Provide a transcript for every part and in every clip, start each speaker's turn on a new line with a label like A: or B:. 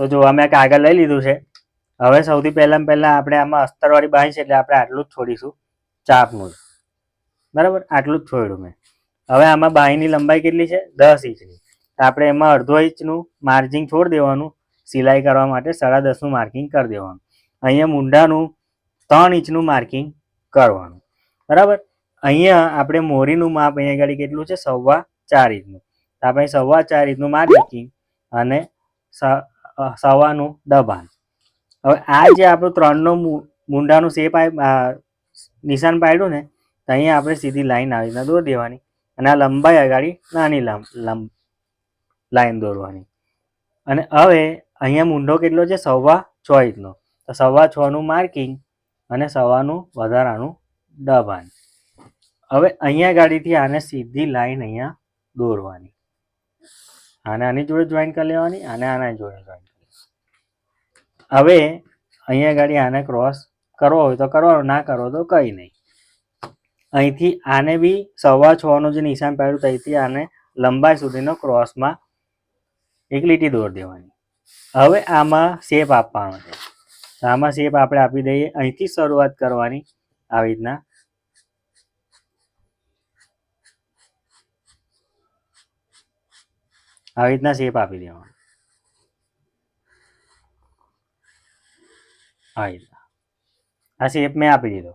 A: તો જો અમે કાગળ લઈ લીધું છે, હવે સૌથી પહેલાં પહેલાં આપણે આમાં અસ્તરવાળી બાંધી છે એટલે આપણે આટલું જ છોડીશું ચાપનું બરાબર? આટલું જ છોડ્યું મેં. હવે આમાં બાહીની લંબાઈ કેટલી છે? દસ ઇંચની આપણે એમાં અડધો ઇંચનું માર્જિંગ છોડી દેવાનું, સિલાઈ કરવા માટે સાડા દસનું માર્કિંગ કરી દેવાનું. અહીંયા મૂંઢાનું ત્રણ ઇંચનું માર્કિંગ કરવાનું. બરાબર? અહીંયા આપણે મોરીનું માપ અહીંયા આગળ કેટલું છે? સવા ચાર ઇંચનું. આપણે સવા ચાર ઇંચનું માર્કિંગ અને સવાનું દબાણ. હવે આ જે આપણું ત્રણનો મુંડાનું શેપ નિશાન પાડ્યું ને, તો અહીંયા આપણે સીધી લાઈન આવી રીતના દોરી દેવાની. અને આ લંબાઈ અગાડી નાની લંબ લાઈન દોરવાની. અને હવે અહીંયા મૂંઢો કેટલો છે? સવા છ ઇંચનો. તો સવા છનું માર્કિંગ અને સવાનું વધારાનું દબાણ. હવે અહીંયા ગાડીથી આને સીધી લાઈન અહીંયા દોરવાની. આને આની જોડે જોઈન કરી લેવાની, આને આના જોડે જોઈન. હવે અહીંયા ગાડી આને ક્રોસ કરવો હોય તો કરવાનો, ના કરવો તો કંઈ નહીં. અહીંથી આને બી સવા છનું જે નિશાન પાડ્યું ત્યાંથી આને લંબાઈ સુધીનો ક્રોસમાં એક લીટી દોરી દેવાની. હવે આમાં શેપ આપવાનો છે. આમાં શેપ આપણે આપી દઈએ. અહીંથી શરૂઆત કરવાની આવી રીતના. આવી રીતના શેપ આપી દેવાનો. આ શેપ મેં આપી દીધો.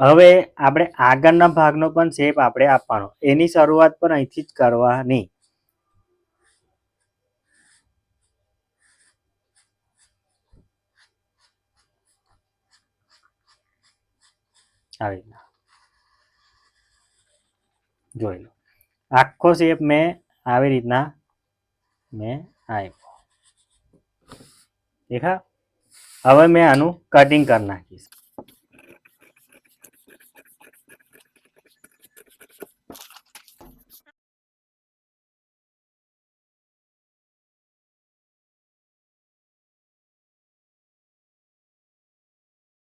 A: હવે આપણે આગળના ભાગનો પણ શેપ આપણે આપવાનો. એની શરૂઆત પણ અહીંથી જ કરવાની. આવી રીતના જોઈ લો. આખો શેપ મેં આવી રીતના મેં આપ્યો. દેખા હવે મેં આનું કટિંગ કરી નાખીશ.